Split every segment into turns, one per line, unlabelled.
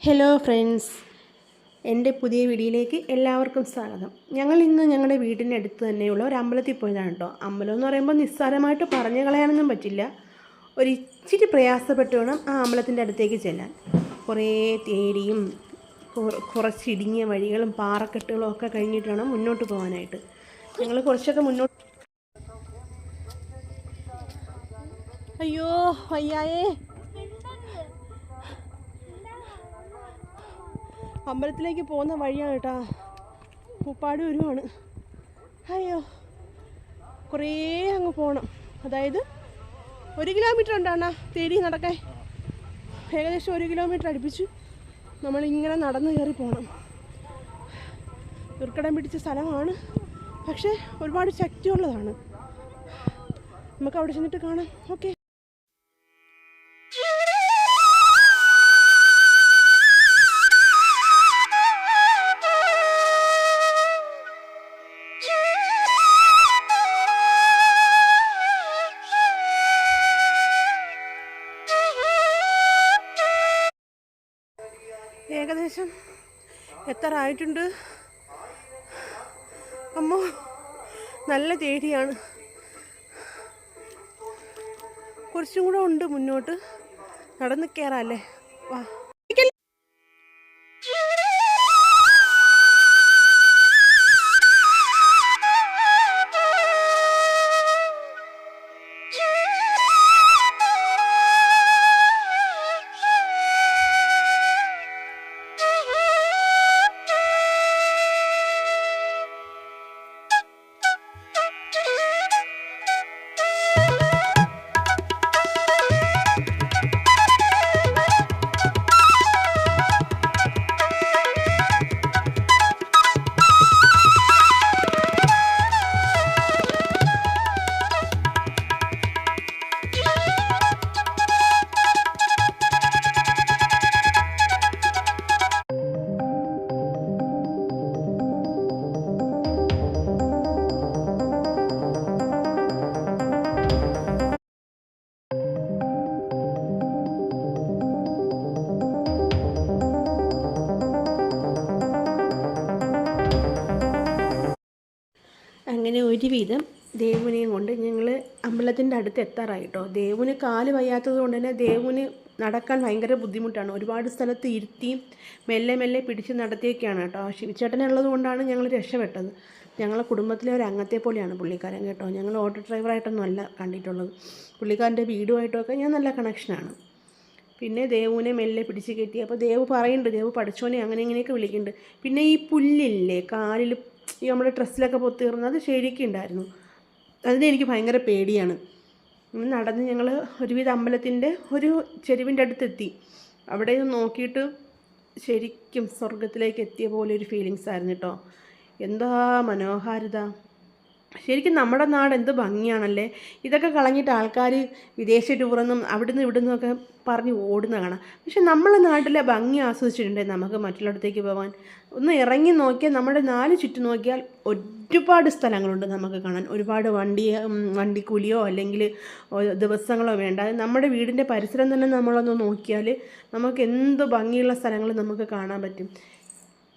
Hello friends എന്റെ പുതിയ വീഡിയോയിലേക്ക് എല്ലാവർക്കും സ്വാഗതം. ഞങ്ങൾ ഇന്ന് ഞങ്ങളുടെ വീടിന്റെ അടുത്ത് തന്നെയുള്ള ഒരു അമ്പലത്തിൽ പോയതാണ് കേട്ടോ. അമ്പലം എന്ന് പറയുമ്പോൾ നിസ്സാരമായിട്ട് പറഞ്ഞു കളയാനൊന്നും പറ്റില്ല. ഒരു ഇച്ചിരി പ്രയാസപ്പെട്ട് വേണം ആ അമ്പലത്തിന്റെ അടുത്തേക്ക് ചെല്ലാൻ. കുറേ തേടിയും കുറ- കുറച്ച് ഇടുങ്ങിയ വഴികളും പാറക്കെട്ടുകളും ഒക്കെ കഴിഞ്ഞിട്ട് വേണം മുന്നോട്ട് പോകാനായിട്ട്. ഞങ്ങൾ കുറച്ചൊക്കെ മുന്നോട്ട് അയ്യോ വയ്യായേ. അമ്പലത്തിലേക്ക് പോകുന്ന വഴിയാണ് കേട്ടാ. പൂപ്പാട് വരുവാണ്. അയ്യോ. കുറേ അങ്ങ് പോകണം അതായത് ഒരു കിലോമീറ്റർ ഉണ്ടാണ് തേടി നടക്കാൻ. ഏകദേശം ഒരു കിലോമീറ്റർ അടുപ്പിച്ചു നമ്മളിങ്ങനെ നടന്ന് കയറി പോകണം ദുർഘടം പിടിച്ച സ്ഥലമാണ്. പക്ഷേ ഒരുപാട് ശക്തിയുള്ളതാണ്. നമുക്ക് അവിടെ ചെന്നിട്ട് കാണാം. ഓക്കെ. ഏകദേശം എത്ര ആയിട്ടുണ്ട്? അമ്മോ നല്ല തേടിയാണ്. കുറച്ചും കൂടെ ഉണ്ട് മുന്നോട്ട്. നടന്ന് കയറാല്ലേ വാ. അങ്ങനെ ഒരുവിധം ദേവുനെയും കൊണ്ട് ഞങ്ങൾ അമ്പലത്തിന്റെ അടുത്ത് എത്താറായിട്ടോ. ദേവുന് കാൽ വയ്യാത്തത് കൊണ്ട് തന്നെ ദേവുന് നടക്കാൻ ഭയങ്കര ബുദ്ധിമുട്ടാണ്. ഒരുപാട് സ്ഥലത്ത് ഇരുത്തിയും മെല്ലെ മെല്ലെ പിടിച്ച് നടത്തിയൊക്കെയാണ് കേട്ടോ. ശിവചേട്ടനുള്ളത് കൊണ്ടാണ് ഞങ്ങൾ രക്ഷപ്പെട്ടത്. ഞങ്ങളെ കുടുംബത്തിലെ ഒരു അംഗത്തെ പോലെയാണ് പുള്ളിക്കാരൻ കേട്ടോ. ഞങ്ങൾ ഓട്ടോ ഡ്രൈവറായിട്ടൊന്നും അല്ല കണ്ടിട്ടുള്ളത്. പുള്ളിക്കാരന്റെ വീടുമായിട്ടൊക്കെ ഞാൻ നല്ല കണക്ഷനാണ് പിന്നെ ദേവുവിനെ മെല്ലെ പിടിച്ച് കെട്ടി. അപ്പോൾ ദേവ് പറയുന്നുണ്ട് ദേവ് പഠിച്ചോനെ അങ്ങനെ ഇങ്ങനെയൊക്കെ വിളിക്കുന്നുണ്ട്. പിന്നെ ഈ പുല്ലില്ലേ കാലിൽ ഈ നമ്മുടെ ഡ്രസ്സിലൊക്കെ പൊത്തിറുന്നത് അത് ശരിക്കും ഉണ്ടായിരുന്നു അതിന് എനിക്ക് ഭയങ്കര പേടിയാണ്. നടന്ന് ഞങ്ങൾ ഒരുവിധ അമ്പലത്തിന്റെ ഒരു ചെരുവിന്റെ അടുത്തെത്തി. അവിടെ നോക്കിയിട്ട് ശരിക്കും സ്വർഗത്തിലേക്ക് എത്തിയ പോലെ ഒരു ഫീലിങ്സ് ആയിരുന്നു കേട്ടോ എന്താ മനോഹാരിത? ശരിക്കും നമ്മുടെ നാട് എന്ത് ഭംഗിയാണല്ലേ? ഇതൊക്കെ കളഞ്ഞിട്ട് ആൾക്കാർ വിദേശ ടൂറെന്നും അവിടുന്ന് ഇവിടെ ഒക്കെ പറഞ്ഞ് ഓടുന്ന കാണാം. പക്ഷെ നമ്മളെ നാട്ടിലെ ഭംഗി ആസ്വദിച്ചിട്ടുണ്ടേ നമുക്ക് മറ്റുള്ളിടത്തേക്ക് പോകാൻ ഒന്ന് ഇറങ്ങി നോക്കിയാൽ നമ്മുടെ നാല് ചുറ്റും നോക്കിയാൽ ഒരുപാട് സ്ഥലങ്ങളുണ്ട് നമുക്ക് കാണാൻ. ഒരുപാട് വണ്ടി വണ്ടിക്കൂലിയോ അല്ലെങ്കിൽ ദിവസങ്ങളോ വേണ്ട. നമ്മുടെ വീടിന്റെ പരിസരം തന്നെ നമ്മളൊന്ന് നോക്കിയാൽ നമുക്ക് എന്ത് ഭംഗിയുള്ള സ്ഥലങ്ങൾ നമുക്ക് കാണാൻ പറ്റും.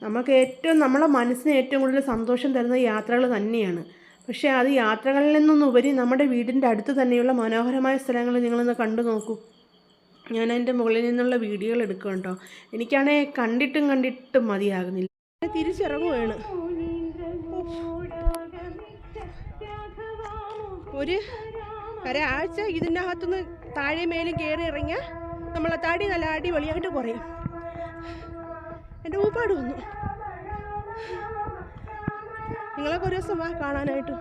നമുക്ക് ഏറ്റവും നമ്മളെ മനസ്സിന് ഏറ്റവും കൂടുതൽ സന്തോഷം തരുന്ന യാത്രകൾ തന്നെയാണ്. പക്ഷേ അത് യാത്രകളിൽ നിന്നൊന്നുപരി നമ്മുടെ വീടിന്റെ അടുത്ത് തന്നെയുള്ള മനോഹരമായ സ്ഥലങ്ങൾ നിങ്ങളൊന്ന് കണ്ടു നോക്കൂ. ഞാൻ അതിന്റെ മുകളിൽ നിന്നുള്ള വീഡിയോകൾ എടുക്കും കേട്ടോ. എനിക്കാണേ കണ്ടിട്ടും കണ്ടിട്ടും മതിയാകുന്നില്ല. തിരിച്ചിറങ്ങുകയാണ് ഒരു ഒരാഴ്ച ഇതിന്റെ അകത്തുനിന്ന് താഴെ മേലും കയറി ഇറങ്ങിയാൽ നമ്മളെ താടി നല്ല അടിപൊളിയായിട്ട് കുറയും. എന്റെ ഊപ്പാട് വന്നു. നിങ്ങളൊക്കെ ഒരു ദിവസം വാ കാണാനായിട്ട്.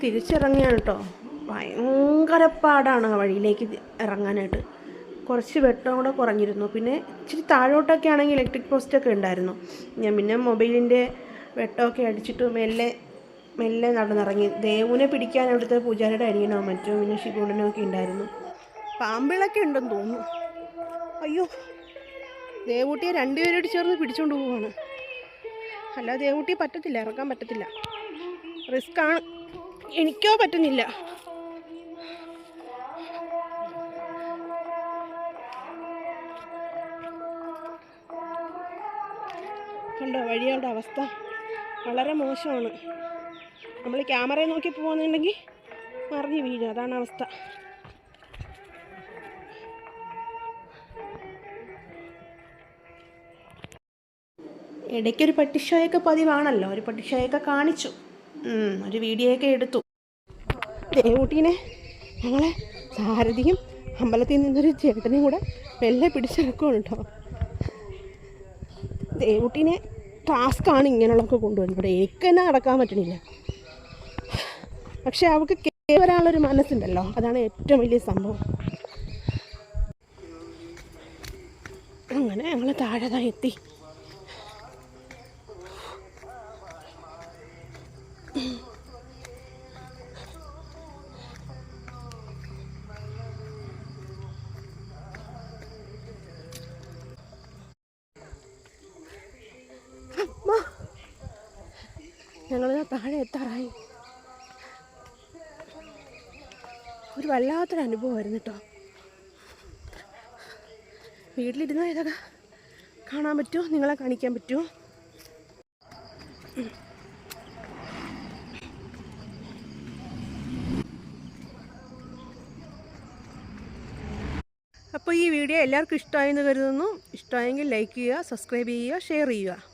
തിരിച്ചിറങ്ങിയാണ് കേട്ടോ ഭയങ്കര പാടാണ് ആ വഴിയിലേക്ക് ഇറങ്ങാനായിട്ട്. കുറച്ച് വെട്ടം കൂടെ കുറഞ്ഞിരുന്നു. പിന്നെ ഇച്ചിരി താഴോട്ടൊക്കെ ആണെങ്കിൽ ഇലക്ട്രിക് പോസ്റ്റൊക്കെ ഉണ്ടായിരുന്നു. ഞാൻ പിന്നെ മൊബൈലിന്റെ വെട്ടമൊക്കെ അടിച്ചിട്ട് മെല്ലെ മെല്ലെ നടന്നിറങ്ങി. ദേവുനെ പിടിക്കാൻ അവിടുത്തെ പൂജാരിയുടെ അനിയനോ മറ്റോ പിന്നെ ശിവണ്ണനോ ഒക്കെ ഉണ്ടായിരുന്നു. പാമ്പിളൊക്കെ ഉണ്ടെന്ന് തോന്നുന്നു. അയ്യോ ദേവൂട്ടിയെ രണ്ടുപേരോട് ചേർന്ന് പിടിച്ചുകൊണ്ട് പോവാണ്. അല്ല ദേവൂട്ടിയെ പറ്റത്തില്ല ഇറക്കാൻ പറ്റത്തില്ല. റിസ്ക് ആണ്. എനിക്കോ പറ്റുന്നില്ല. കണ്ടോ വഴികളുടെ അവസ്ഥ. വളരെ മോശമാണ്. നമ്മൾ ക്യാമറയിൽ നോക്കി പോകുന്നുണ്ടെങ്കിൽ മറിഞ്ഞ് വീഴും. അതാണ് അവസ്ഥ. ഇടയ്ക്കൊരു പട്ടിഷോയൊക്കെ പതിവാണല്ലോ. ഒരു പട്ടിഷോയൊക്കെ കാണിച്ചു. ഒരു വീഡിയോയൊക്കെ എടുത്തു. ദേവൂട്ടീനെ ഞങ്ങളെ സാരഥിയും അമ്പലത്തിൽ നിന്നൊരു ചേട്ടനെയും കൂടെ മെല്ലെ പിടിച്ചിറക്കുവാണ് ദേവൂട്ടീനെ ടാസ്ക്കാണ് ഇങ്ങനെയുള്ളതൊക്കെ കൊണ്ടുവരുന്നത്. എനിക്ക് തന്നെ നടക്കാൻ പറ്റണില്ല. പക്ഷെ അവൾക്ക് കേരളൊരു മനസ്സുണ്ടല്ലോ. അതാണ് ഏറ്റവും വലിയ സംഭവം. അങ്ങനെ ഞങ്ങൾ താഴെ എത്തി. ഞങ്ങൾ താഴെ എത്താറായി. ഒരു വല്ലാത്തൊരു അനുഭവമായിരുന്നു കേട്ടോ വീട്ടിലിരുന്ന ഇതൊക്കെ കാണാൻ പറ്റുമോ? നിങ്ങളെ കാണിക്കാൻ പറ്റുമോ? അപ്പോൾ ഈ വീഡിയോ എല്ലാവർക്കും ഇഷ്ടമായെന്ന് കരുതുന്നു. ഇഷ്ടമായെങ്കിൽ ലൈക്ക് ചെയ്യുക സബ്സ്ക്രൈബ് ചെയ്യുക ഷെയർ ചെയ്യുക.